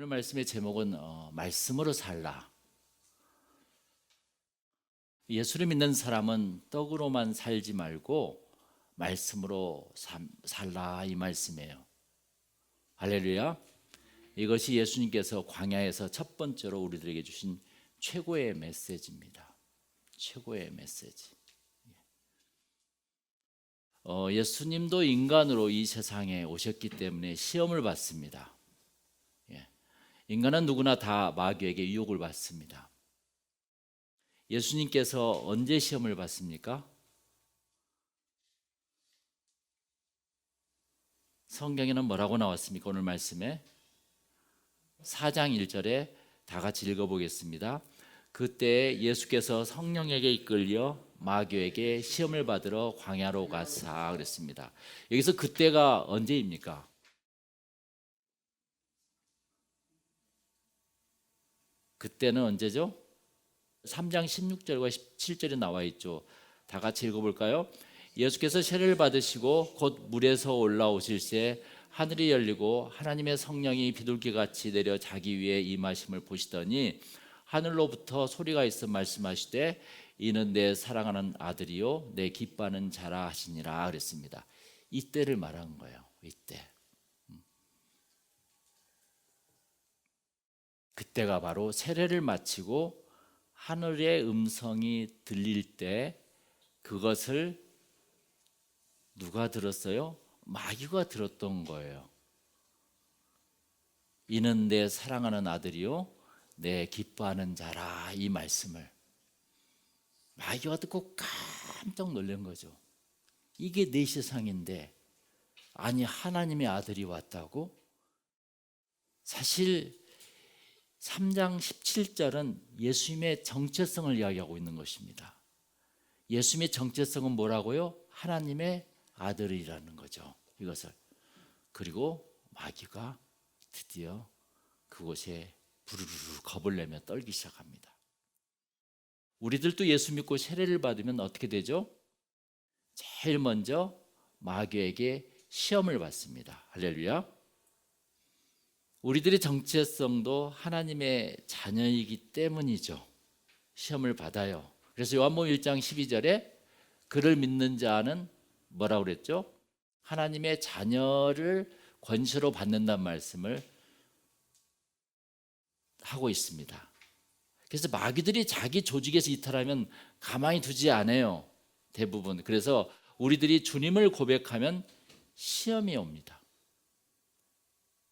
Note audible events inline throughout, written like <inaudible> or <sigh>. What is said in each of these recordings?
오늘 말씀의 제목은 어, 말씀으로 살라. 예수를 믿는 사람은 떡으로만 살지 말고 말씀으로 삼- 살라 이 말씀이에요. 할렐루야. 이것이 예수님께서 광야에서 첫 번째로 우리들에게 주신 최고의 메시지입니다. 최고의 메시지. 어, 예수님도 인간으로 이 세상에 오셨기 때문에 시험을 받습니다. 예. 인간은 누구나 다 마귀에게 유혹을 받습니다. 예수님께서 언제 시험을 받습니까? 성경에는 뭐라고 나왔습니까? 오늘 말씀에 4장 1절에 다 같이 읽어보겠습니다. 그때 예수께서 성령에게 이끌려 마귀에게 시험을 받으러 광야로 가사 그랬습니다. 여기서 그때가 언제입니까? 그때는 언제죠? 3장 16절과 17절에 나와 있죠. 다 같이 읽어볼까요? 예수께서 세례를 받으시고 곧 물에서 올라오실새 하늘이 열리고 하나님의 성령이 비둘기 같이 내려 자기 위에 임하심을 보시더니 하늘로부터 소리가 있어 말씀하시되 이는 내 사랑하는 아들이요 내 기뻐하는 자라 하시니라 그랬습니다. 이때를 말한 거예요. 이때. 음. 그때가 바로 세례를 마치고 하늘의 음성이 들릴 때 그것을 누가 들었어요? 마귀가 들었던 거예요. 이는 내 사랑하는 아들이요 내 기뻐하는 자라 이 말씀을 마귀가 듣고 깜짝 놀란 거죠. 이게 내 세상인데 아니 하나님의 아들이 왔다고? 사실 3장 17절은 예수님의 정체성을 이야기하고 있는 것입니다. 예수님의 정체성은 뭐라고요? 하나님의 아들이라는 거죠. 이것을. 그리고 마귀가 드디어 그곳에 부르르 겁을 내며 떨기 시작합니다. 우리들도 예수 믿고 세례를 받으면 어떻게 되죠? 제일 먼저 마귀에게 시험을 받습니다. 할렐루야. 우리들의 정체성도 하나님의 자녀이기 때문이죠. 시험을 받아요. 그래서 요한복음 1장 12절에 그를 믿는 자는 뭐라고 그랬죠? 하나님의 자녀를 권세로 받는다는 말씀을 하고 있습니다. 그래서 마귀들이 자기 조직에서 이탈하면 가만히 두지 않아요. 대부분. 그래서 우리들이 주님을 고백하면 시험이 옵니다.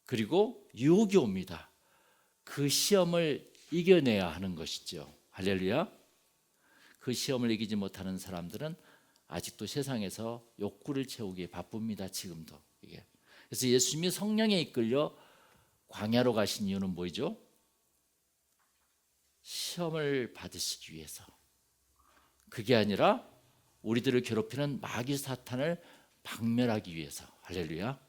그리고 유혹이 옵니다. 그 시험을 이겨내야 하는 것이죠. 할렐루야. 그 시험을 이기지 못하는 사람들은 아직도 세상에서 욕구를 채우기에 바쁩니다. 지금도 이게. 그래서 예수님이 성령에 이끌려 광야로 가신 이유는 뭐죠? 시험을 받으시기 위해서. 그게 아니라 우리들을 괴롭히는 마귀 사탄을 박멸하기 위해서. 할렐루야.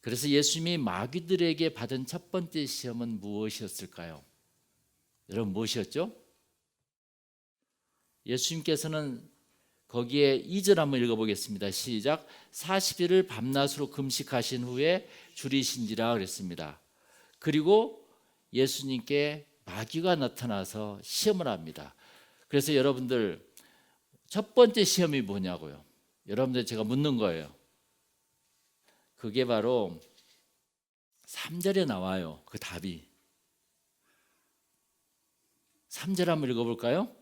그래서 예수님이 마귀들에게 받은 첫 번째 시험은 무엇이었을까요? 여러분 무엇이었죠? 예수님께서는 거기에 2절 한번 읽어보겠습니다. 시작. 40일을 밤낮으로 금식하신 후에 줄이신지라 그랬습니다. 그리고 예수님께 마귀가 나타나서 시험을 합니다. 그래서 여러분들 첫 번째 시험이 뭐냐고요? 여러분들 제가 묻는 거예요. 그게 바로 3절에 나와요. 그 답이. 3절 한번 읽어볼까요?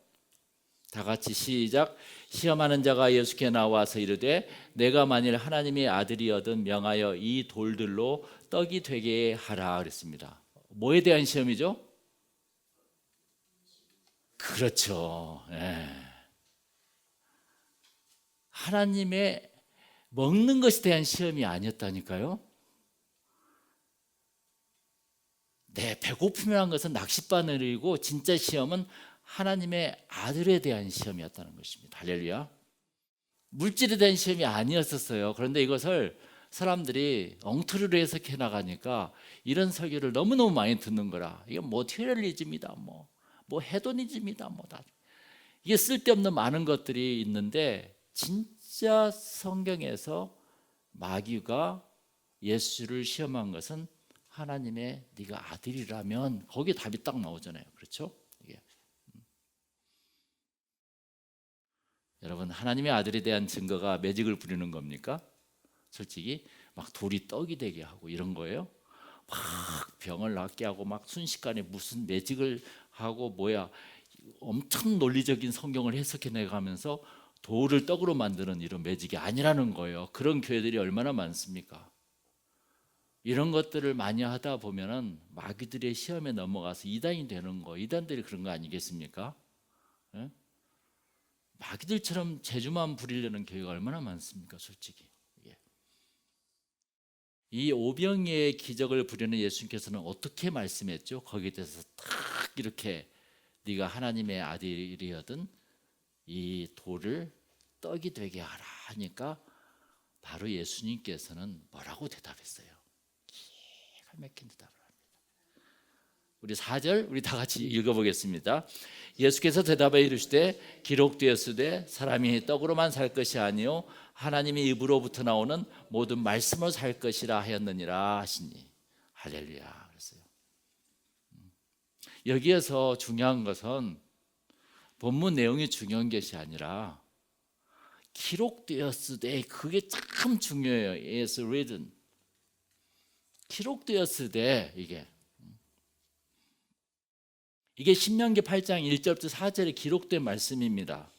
다 같이 시작. 시험하는 자가 예수께 나와서 이르되 내가 만일 하나님의 아들이어든 명하여 이 돌들로 떡이 되게 하라 그랬습니다. 뭐에 대한 시험이죠? 그렇죠. 예. 하나님의 먹는 것에 대한 시험이 아니었다니까요. 내 배고픔이라는 것은 낚싯바늘이고 진짜 시험은 하나님의 아들에 대한 시험이었다는 것입니다. 할렐루야. 물질에 대한 시험이 아니었었어요. 그런데 이것을 사람들이 엉터리로 해석해 나가니까 이런 설교를 너무너무 많이 듣는 거라. 이게 모티리얼리즘이다. 뭐, 뭐 헤도니즘이다. 뭐 다. 이게 쓸데없는 많은 것들이 있는데 진 짜 성경에서 마귀가 예수를 시험한 것은 하나님의 네가 아들이라면 거기에 답이 딱 나오잖아요. 그렇죠? 음. 여러분 하나님의 아들에 대한 증거가 매직을 부리는 겁니까? 솔직히 막 돌이 떡이 되게 하고 이런 거예요. 막 병을 낫게 하고 막 순식간에 무슨 매직을 하고 뭐야 엄청 논리적인 성경을 해석해 내가면서 돌을 떡으로 만드는 이런 매직이 아니라는 거예요. 그런 교회들이 얼마나 많습니까? 이런 것들을 많이 하다 보면은 마귀들의 시험에 넘어가서 이단이 되는 거, 이단들이 그런 거 아니겠습니까? 예? 마귀들처럼 재주만 부리려는 교회가 얼마나 많습니까, 솔직히. 예. 이 오병이의 기적을 부리는 예수님께서는 어떻게 말씀했죠? 거기에 대해서 딱 이렇게 네가 하나님의 아들이거든 이 돌을 떡이 되게 하라 하니까 바로 예수님께서는 뭐라고 대답했어요? 기가 막힌 대답을 합니다. 우리 4절 우리 다 같이 읽어보겠습니다. 예수께서 대답해 이르시되 기록되었으되 사람이 떡으로만 살 것이 아니요 하나님의 입으로부터 나오는 모든 말씀으로 살 것이라 하였느니라 하시니 할렐루야 그랬어요. 음. 여기에서 중요한 것은 본문 내용이 중요한 것이 아니라 기록되었을 때 그게 참 중요해요. It's written. 기록되었을 때 이게 이게 신명기 8장 1절부터 4절에 기록된 말씀입니다.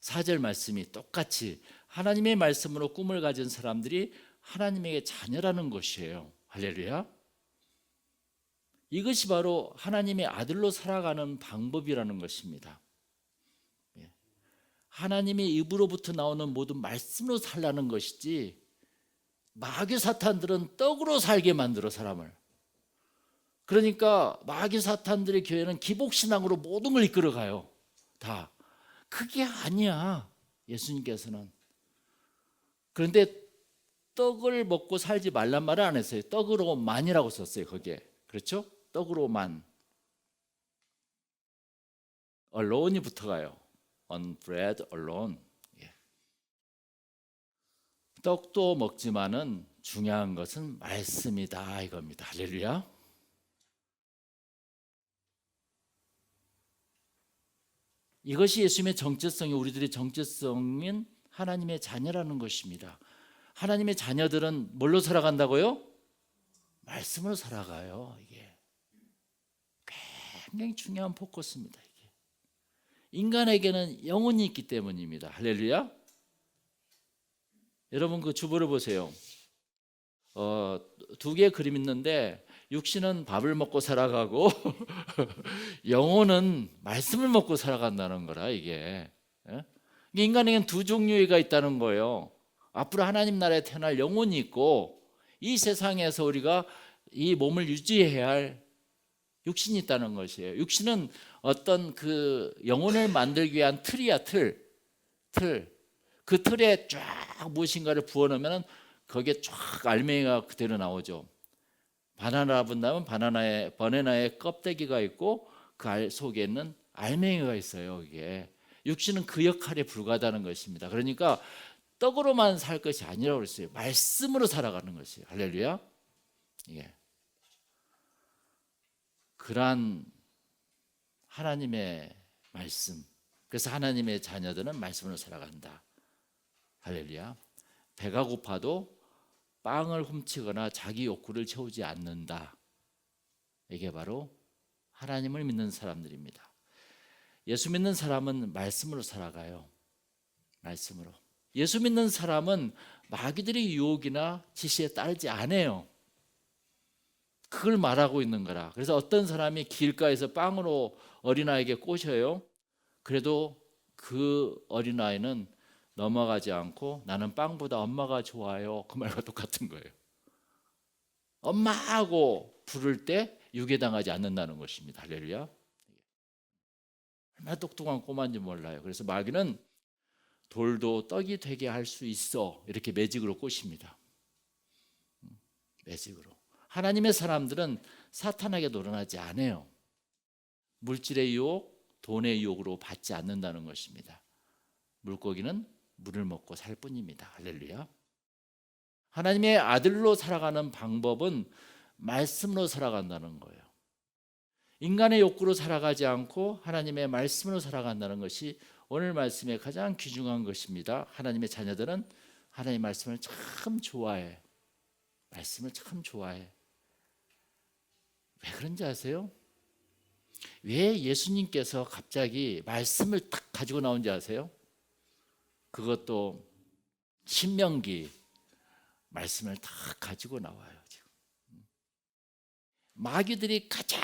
4절 말씀이 똑같이 하나님의 말씀으로 꿈을 가진 사람들이 하나님에게 자녀라는 것이에요. 할렐루야. 이것이 바로 하나님의 아들로 살아가는 방법이라는 것입니다. 예. 하나님의 입으로부터 나오는 모든 말씀으로 살라는 것이지 마귀 사탄들은 떡으로 살게 만들어 사람을. 그러니까 마귀 사탄들의 교회는 기복신앙으로 모든 걸 이끌어 가요. 다. 그게 아니야. 예수님께서는. 그런데 떡을 먹고 살지 말란 말을 안 했어요. 떡으로만이라고 썼어요. 거기에. 그렇죠? 떡으로만. alone이 붙어가요. On bread alone. 예. 떡도 먹지만은 중요한 것은 말씀이다 이겁니다. 할렐루야. 이것이 예수님의 정체성이 우리들의 정체성인 하나님의 자녀라는 것입니다. 하나님의 자녀들은 뭘로 살아간다고요? 말씀으로 살아가요. 이게 굉장히 중요한 포커스입니다. 인간에게는 영혼이 있기 때문입니다. 할렐루야. 여러분 그 주보를 보세요. 어, 두 개의 그림 있는데 육신은 밥을 먹고 살아가고 <laughs> 영혼은 말씀을 먹고 살아간다는 거라 이게. 예? 인간에게는 두 종류가 있다는 거예요. 앞으로 하나님 나라에 태어날 영혼이 있고 이 세상에서 우리가 이 몸을 유지해야 할 육신이 있다는 것이에요. 육신은 어떤 그 영혼을 만들기 위한 틀이야 틀. 틀. 그 틀에 쫙 무엇인가를 부어놓으면 거기에 쫙 알맹이가 그대로 나오죠. 바나나 분다면 바나나의 버네나의 껍데기가 있고 그 알 속에는 알맹이가 있어요. 이게 육신은 그 역할에 불과하다는 것입니다. 그러니까 떡으로만 살 것이 아니라고 그랬어요. 말씀으로 살아가는 것이에요. 할렐루야. 예. 그러한 하나님의 말씀. 그래서 하나님의 자녀들은 말씀으로 살아간다. 할렐루야. 배가 고파도 빵을 훔치거나 자기 욕구를 채우지 않는다. 이게 바로 하나님을 믿는 사람들입니다. 예수 믿는 사람은 말씀으로 살아가요. 말씀으로. 예수 믿는 사람은 마귀들의 유혹이나 지시에 따르지 않아요. 그걸 말하고 있는 거라. 그래서 어떤 사람이 길가에서 빵으로 어린아이에게 꼬셔요. 그래도 그 어린아이는 넘어가지 않고 나는 빵보다 엄마가 좋아요. 그 말과 똑같은 거예요. 엄마하고 부를 때 유괴당하지 않는다는 것입니다. 할렐루야. 얼마나 똑똑한 꼬마인지 몰라요. 그래서 마귀는 돌도 떡이 되게 할 수 있어. 이렇게 매직으로 꼬십니다. 음, 매직으로. 하나님의 사람들은 사탄에게 노련하지 않아요. 물질의 유혹, 돈의 유혹으로 받지 않는다는 것입니다. 물고기는 물을 먹고 살 뿐입니다. 할렐루야. 하나님의 아들로 살아가는 방법은 말씀으로 살아간다는 거예요. 인간의 욕구로 살아가지 않고 하나님의 말씀으로 살아간다는 것이 오늘 말씀의 가장 귀중한 것입니다. 하나님의 자녀들은 하나님 말씀을 참 좋아해. 말씀을 참 좋아해. 왜 그런지 아세요? 왜 예수님께서 갑자기 말씀을 딱 가지고 나온지 아세요? 그것도 신명기 말씀을 다 가지고 나와요. 지금. 마귀들이 가장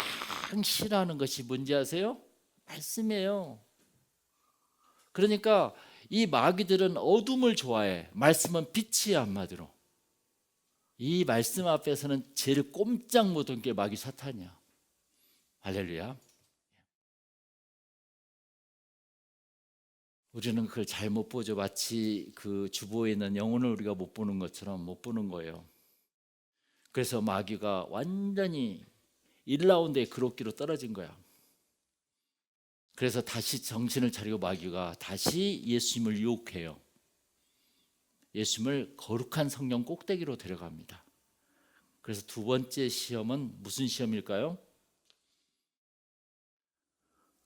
싫어하는 것이 뭔지 아세요? 말씀이에요. 그러니까 이 마귀들은 어둠을 좋아해. 말씀은 빛이 한마디로. 이 말씀 앞에서는 제일 꼼짝 못한 게 마귀 사탄이야. 할렐루야. 우리는 그걸 잘 못 보죠. 마치 그 주보에 있는 영혼을 우리가 못 보는 것처럼 못 보는 거예요. 그래서 마귀가 완전히 1라운드에 그로기로 떨어진 거야. 그래서 다시 정신을 차리고 마귀가 다시 예수님을 유혹해요. 예수님을 거룩한 성령 꼭대기로 데려갑니다. 그래서 두 번째 시험은 무슨 시험일까요?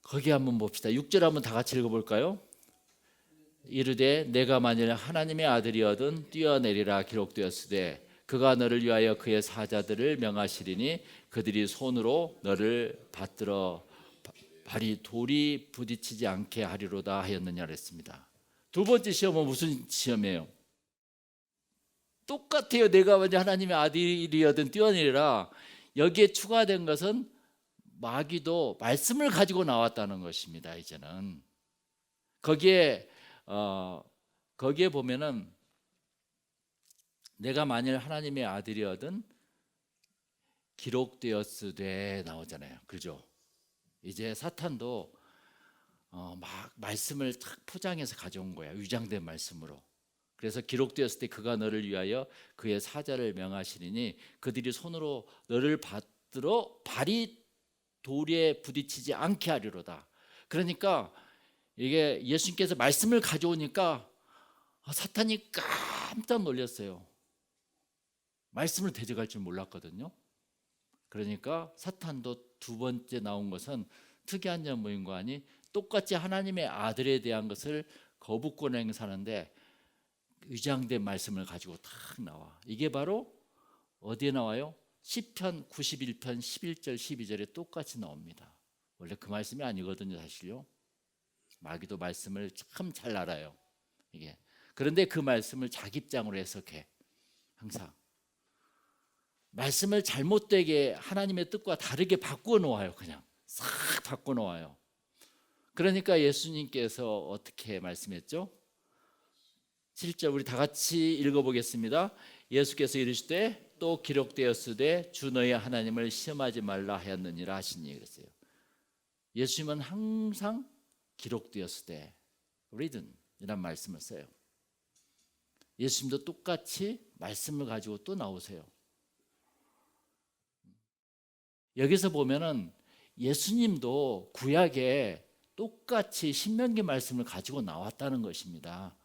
거기 한번 봅시다. 6절 한번 다 같이 읽어볼까요? 이르되 내가 만일 하나님의 아들이어든 뛰어내리라 기록되었으되 그가 너를 위하여 그의 사자들을 명하시리니 그들이 손으로 너를 받들어 발이 돌이 부딪히지 않게 하리로다 하였느냐 그랬습니다. 두 번째 시험은 무슨 시험이에요? 똑같아요. 내가 먼저 하나님의 아들이어든 뛰어내리라. 여기에 추가된 것은 마귀도 말씀을 가지고 나왔다는 것입니다. 이제는 거기에 어, 거기에 보면은 내가 만일 하나님의 아들이어든 기록되었으되 나오잖아요. 그죠? 이제 사탄도 어, 막 말씀을 탁 포장해서 가져온 거야. 위장된 말씀으로. 그래서 기록되었을 때 그가 너를 위하여 그의 사자를 명하시리니 그들이 손으로 너를 받들어 발이 돌에 부딪히지 않게 하리로다. 그러니까 이게 예수님께서 말씀을 가져오니까 사탄이 깜짝 놀랐어요. 말씀을 대적할 줄 몰랐거든요. 그러니까 사탄도 두 번째 나온 것은 특이한 점 뭐인 거 아니? 똑같이 하나님의 아들에 대한 것을 거부권 행사하는데 위장된 말씀을 가지고 탁 나와. 이게 바로 어디에 나와요? 시편 91편 11절 12절에 똑같이 나옵니다. 원래 그 말씀이 아니거든요, 사실요. 마귀도 말씀을 참 잘 알아요. 이게. 그런데 그 말씀을 자기 입장으로 해석해. 항상. 말씀을 잘못되게 하나님의 뜻과 다르게 바꾸어 놓아요, 그냥. 싹 바꿔 놓아요. 그러니까 예수님께서 어떻게 말씀했죠? 7절 우리 다 같이 읽어 보겠습니다. 예수께서 이르시되 또 기록되었으되 주 너의 하나님을 시험하지 말라 하였느니라 하시니 그랬어요. 예수님은 항상 기록되었으되 written 이란 말씀을 써요. 예수님도 똑같이 말씀을 가지고 또 나오세요. 여기서 보면은 예수님도 구약에 똑같이 신명기 말씀을 가지고 나왔다는 것입니다.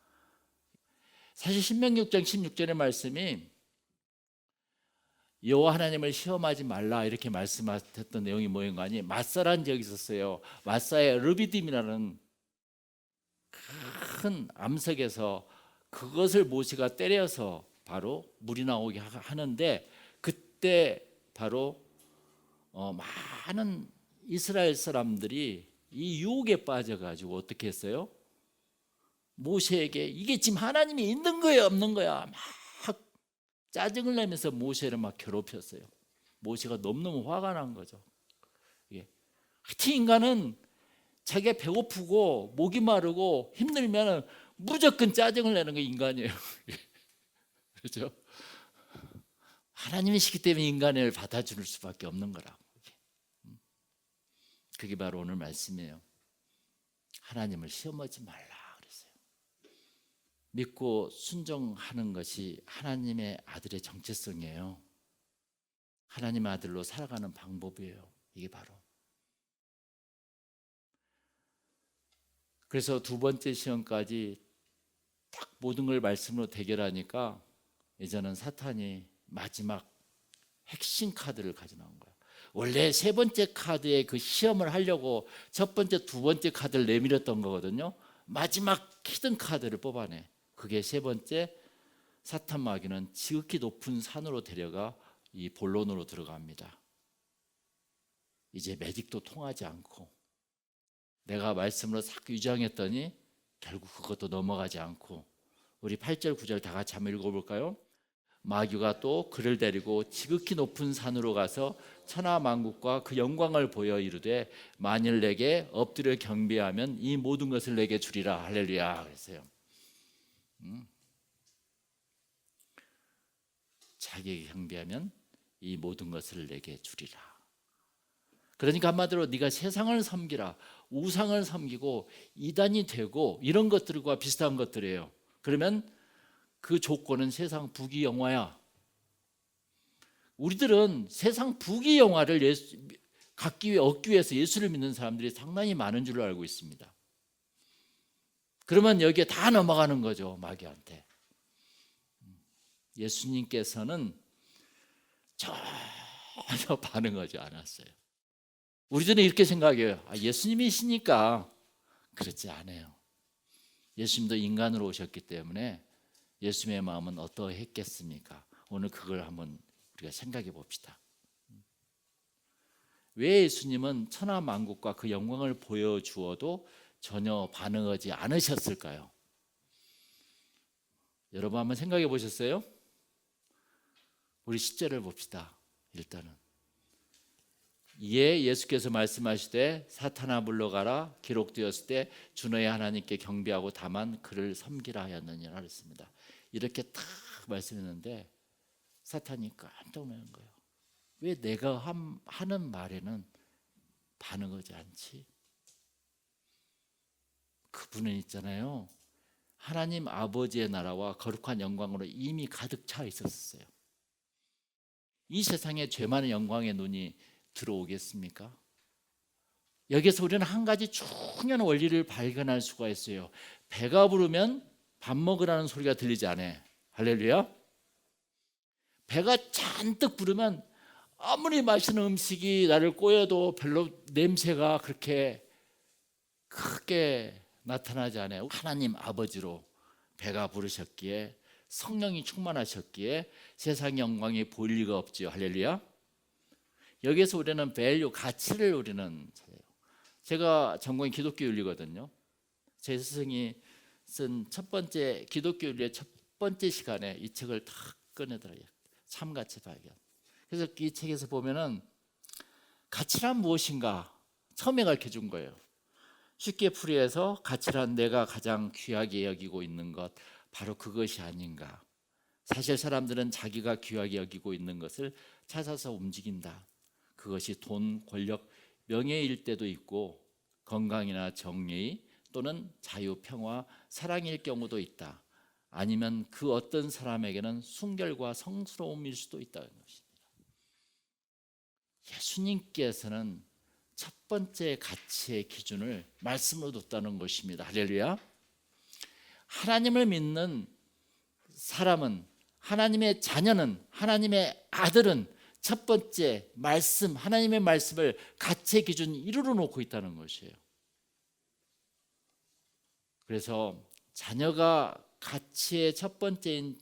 사실 신명기 6장 16절의 말씀이 여호와 하나님을 시험하지 말라 이렇게 말씀하셨던 내용이 뭐인가 하니 마사란 지역이 있었어요. 마사의 르비딤이라는 큰 암석에서 그것을 모세가 때려서 바로 물이 나오게 하는데 그때 바로 어, 많은 이스라엘 사람들이 이 유혹에 빠져가지고 어떻게 했어요? 모세에게 이게 지금 하나님이 있는 거야 없는 거야 막 짜증을 내면서 모세를 막 괴롭혔어요. 모세가 너무너무 화가 난 거죠. 예. 하여튼 인간은 자기가 배고프고 목이 마르고 힘들면 무조건 짜증을 내는 게 인간이에요. <laughs> 그렇죠? 하나님이시기 때문에 인간을 받아줄 수밖에 없는 거라고. 음. 그게 바로 오늘 말씀이에요. 하나님을 시험하지 말라. 믿고 순종하는 것이 하나님의 아들의 정체성이에요. 하나님의 아들로 살아가는 방법이에요. 이게 바로. 그래서 두 번째 시험까지 딱 모든 걸 말씀으로 대결하니까 이제는 사탄이 마지막 핵심 카드를 가져 나온 거야. 원래 세 번째 카드에 그 시험을 하려고 첫 번째, 두 번째 카드를 내밀었던 거거든요. 마지막 히든 카드를 뽑아내. 그게 세 번째 사탄 마귀는 지극히 높은 산으로 데려가 이 본론으로 들어갑니다. 이제 매직도 통하지 않고 내가 말씀으로 싹 유장했더니 결국 그것도 넘어가지 않고 우리 8절 9절 다 같이 한번 읽어볼까요? 마귀가 또 그를 데리고 지극히 높은 산으로 가서 천하 만국과 그 영광을 보여 이르되 만일 내게 엎드려 경배하면 이 모든 것을 내게 주리라 할렐루야 그랬어요. 음. 자기에게 경배하면 이 모든 것을 내게 주리라. 그러니까 한마디로 네가 세상을 섬기라 우상을 섬기고 이단이 되고 이런 것들과 비슷한 것들이에요. 그러면 그 조건은 세상 부귀 영화야. 우리들은 세상 부귀 영화를 예수, 갖기 위해 얻기 위해서 예수를 믿는 사람들이 상당히 많은 줄로 알고 있습니다. 그러면 여기에 다 넘어가는 거죠 마귀한테. 예수님께서는 전혀 <laughs> 반응하지 않았어요. 우리들은 이렇게 생각해요. 아, 예수님이시니까 그렇지 않아요. 예수님도 인간으로 오셨기 때문에 예수님의 마음은 어떠했겠습니까? 오늘 그걸 한번 우리가 생각해 봅시다. 왜 예수님은 천하 만국과 그 영광을 보여주어도 전혀 반응하지 않으셨을까요? 여러분 한번 생각해 보셨어요? 우리 시절을 봅시다. 일단은 이에 예수께서 말씀하시되 사탄아 물러가라 기록되었을 때 주너의 하나님께 경배하고 다만 그를 섬기라 하였느니라 그랬습니다. 이렇게 딱 말씀했는데 사탄이 깜짝 놀란 거예요. 왜 내가 함, 하는 말에는 반응하지 않지? 그분은 있잖아요. 하나님 아버지의 나라와 거룩한 영광으로 이미 가득 차 있었어요. 이 세상에 죄 많은 영광의 눈이 들어오겠습니까? 여기서 우리는 한 가지 중요한 원리를 발견할 수가 있어요. 배가 부르면 밥 먹으라는 소리가 들리지 않아요. 할렐루야. 배가 잔뜩 부르면 아무리 맛있는 음식이 나를 꼬여도 별로 냄새가 그렇게 크게 나타나지 않아요. 하나님 아버지로 배가 부르셨기에 성령이 충만하셨기에 세상 영광이 보일 리가 없지요. 할렐루야. 여기서 우리는 밸류 가치를 우리는 찾아요. 제가 전공이 기독교 윤리거든요. 제 스승이 쓴 첫 번째 기독교 윤리의 첫 번째 시간에 이 책을 다 꺼내더라고요. 참 가치 발견. 그래서 이 책에서 보면은 가치란 무엇인가 처음에 가르쳐 준 거예요. 쉽게 풀이해서 가치란 내가 가장 귀하게 여기고 있는 것 바로 그것이 아닌가. 사실 사람들은 자기가 귀하게 여기고 있는 것을 찾아서 움직인다. 그것이 돈, 권력, 명예일 때도 있고 건강이나 정의 또는 자유, 평화, 사랑일 경우도 있다. 아니면 그 어떤 사람에게는 순결과 성스러움일 수도 있다는 것입니다. 예수님께서는 첫 번째 가치의 기준을 말씀으로 뒀다는 것입니다. 할렐루야. 하나님을 믿는 사람은 하나님의 자녀는 하나님의 아들은 첫 번째 말씀 하나님의 말씀을 가치의 기준 이루어 놓고 있다는 것이에요. 그래서 자녀가 가치의 첫 번째인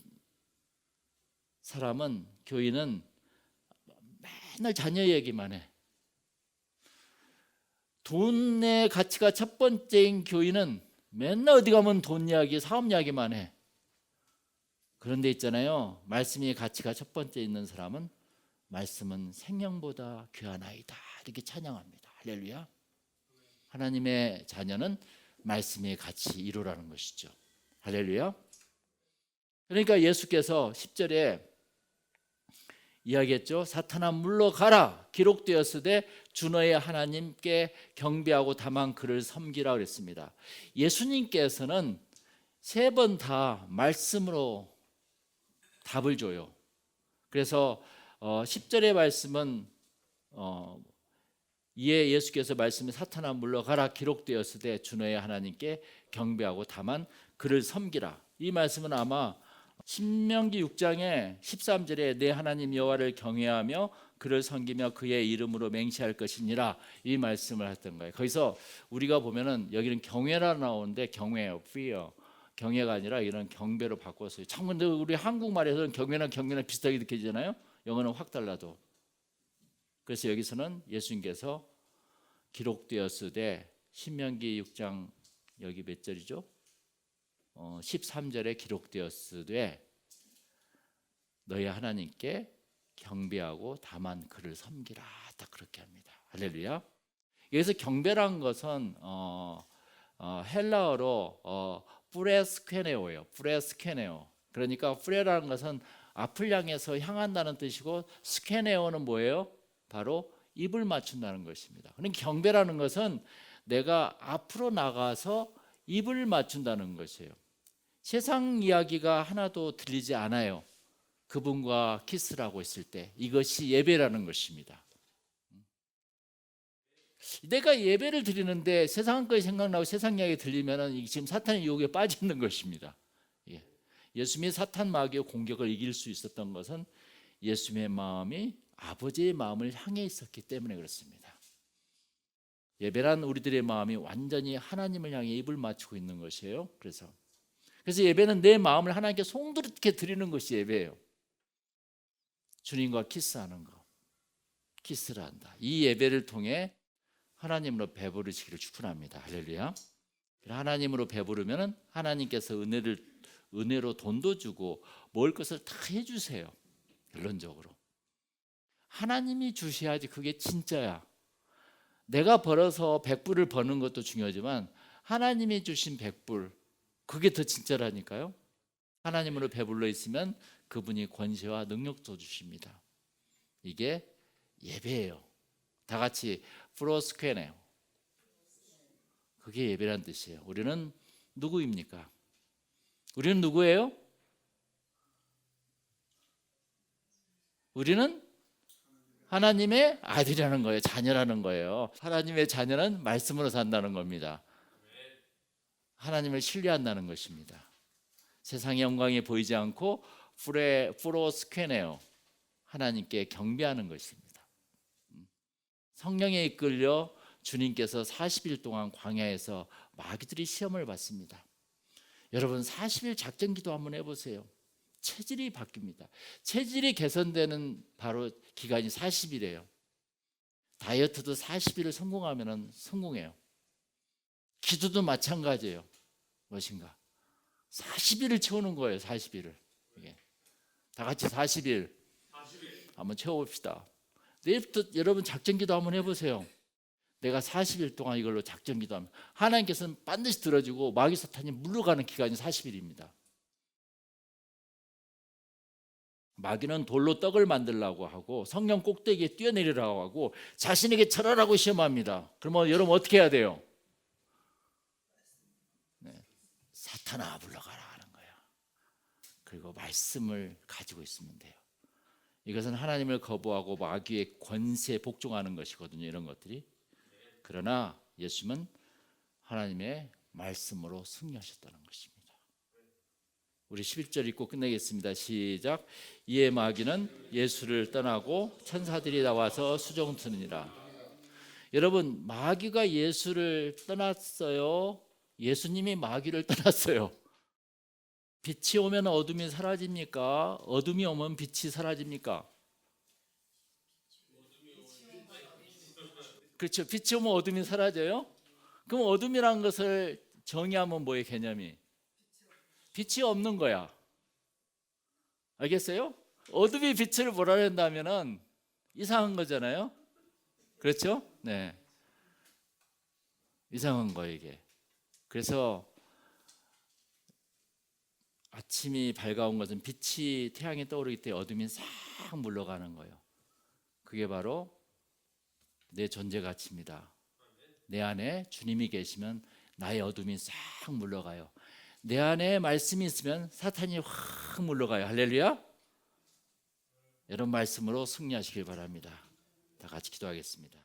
사람은 교인은 맨날 자녀 얘기만 해. 돈의 가치가 첫 번째인 교인은 맨날 어디 가면 돈 이야기, 사업 이야기만 해. 그런데 있잖아요. 말씀의 가치가 첫 번째 있는 사람은 말씀은 생명보다 귀하나이다. 이렇게 찬양합니다. 할렐루야. 하나님의 자녀는 말씀의 가치 이루라는 것이죠. 할렐루야. 그러니까 예수께서 10절에 이야기했죠. 사탄아 물러가라. 기록되었으되 주너의 하나님께 경배하고 다만 그를 섬기라 그랬습니다. 예수님께서는 세 번 다 말씀으로 답을 줘요. 그래서 어, 10절의 말씀은 어, 이에 예수께서 말씀에 사탄아 물러가라 기록되었으되 주너의 하나님께 경배하고 다만 그를 섬기라. 이 말씀은 아마 신명기 6장에 13절에 내 하나님 여호와를 경외하며 그를 섬기며 그의 이름으로 맹세할 것이니라 이 말씀을 했던 거예요. 거기서 우리가 보면은 여기는 경외라 나오는데 경외요, fear. 경외가 아니라 이런 경배로 바꿨어요. 참 근데 우리 한국말에서는 경외나 경외나 비슷하게 느껴지잖아요. 영어는 확 달라도. 그래서 여기서는 예수님께서 기록되었으되 신명기 6장 여기 몇 절이죠? 어, 13절에 기록되었으되 너희 하나님께 경배하고 다만 그를 섬기라 딱 그렇게 합니다. 할렐루야. 여기서 경배란 것은 어, 어, 헬라어로 어, 프레스케네오예요. 프레스케네오. 그러니까 프레라는 것은 앞을 향해서 향한다는 뜻이고 스케네오는 뭐예요? 바로 입을 맞춘다는 것입니다. 그러니까 경배라는 것은 내가 앞으로 나가서 입을 맞춘다는 것이에요. 세상 이야기가 하나도 들리지 않아요. 그분과 키스를 하고 있을 때 이것이 예배라는 것입니다. 내가 예배를 드리는데 세상 것이 생각나고 세상 이야기 들리면은 지금 사탄의 유혹에 빠져 있는 것입니다. 예. 예수님이 사탄 마귀의 공격을 이길 수 있었던 것은 예수님의 마음이 아버지의 마음을 향해 있었기 때문에 그렇습니다. 예배란 우리들의 마음이 완전히 하나님을 향해 입을 맞추고 있는 것이에요. 그래서 그래서 예배는 내 마음을 하나님께 송두리게 드리는 것이 예배예요. 주님과 키스하는 거. 키스를 한다. 이 예배를 통해 하나님으로 배부르시기를 축원합니다. 할렐루야. 하나님으로 배부르면은 하나님께서 은혜를 은혜로 돈도 주고 먹을 것을 다 해주세요. 결론적으로 하나님이 주셔야지 그게 진짜야. 내가 벌어서 백불을 버는 것도 중요하지만 하나님이 주신 백불 그게 더 진짜라니까요. 하나님으로 배불러 있으면 그분이 권세와 능력도 주십니다. 이게 예배예요. 다 같이 프로스케네요. 그게 예배란 뜻이에요. 우리는 누구입니까? 우리는 누구예요? 우리는 하나님의 아들이라는 거예요. 자녀라는 거예요. 하나님의 자녀는 말씀으로 산다는 겁니다. 하나님을 신뢰한다는 것입니다. 세상의 영광이 보이지 않고 프레 프로스케네요. 하나님께 경배하는 것입니다. 성령에 이끌려 주님께서 40일 동안 광야에서 마귀들이 시험을 받습니다. 여러분 40일 작전 기도 한번 해 보세요. 체질이 바뀝니다. 체질이 개선되는 바로 기간이 40일이에요. 다이어트도 40일을 성공하면 성공해요. 기도도 마찬가지예요. 무엇인가? 40일을 채우는 거예요. 40일을. 이게. 다 같이 40일. 한번 채워봅시다. 내일부터 여러분 작전기도 한번 해보세요. 내가 40일 동안 이걸로 작전기도 하면 하나님께서는 반드시 들어주고 마귀 사탄이 물러가는 기간이 40일입니다. 마귀는 돌로 떡을 만들라고 하고 성령 꼭대기에 뛰어내리라고 하고 자신에게 철하라고 시험합니다. 그러면 여러분 어떻게 해야 돼요? 네. 사탄아 물러가라 하는 거예요. 그리고 말씀을 가지고 있으면 돼요. 이것은 하나님을 거부하고 마귀의 권세에 복종하는 것이거든요. 이런 것들이. 그러나 예수님은 하나님의 말씀으로 승리하셨다는 것입니다. 우리 11절 읽고 끝내겠습니다. 시작. 이에 마귀는 예수를 떠나고 천사들이 나와서 수종 트느니라. 여러분, 마귀가 예수를 떠났어요. 예수님이 마귀를 떠났어요. 빛이 오면 어둠이 사라집니까? 어둠이 오면 빛이 사라집니까? 그렇죠. 빛이 오면 어둠이 사라져요. 그럼 어둠이란 것을 정의하면 뭐의 개념이? 빛이 없는 거야. 알겠어요? 어둠이 빛을 몰아낸다면은 이상한 거잖아요. 그렇죠? 네. 이상한 거 이게. 그래서 아침이 밝아온 것은 빛이 태양이 떠오르기 때문에 어둠이 싹 물러가는 거예요. 그게 바로 내 존재 가치입니다. 내 안에 주님이 계시면 나의 어둠이 싹 물러가요. 내 안에 말씀이 있으면 사탄이 확 물러가요. 할렐루야. 이런 말씀으로 승리하시길 바랍니다. 다 같이 기도하겠습니다.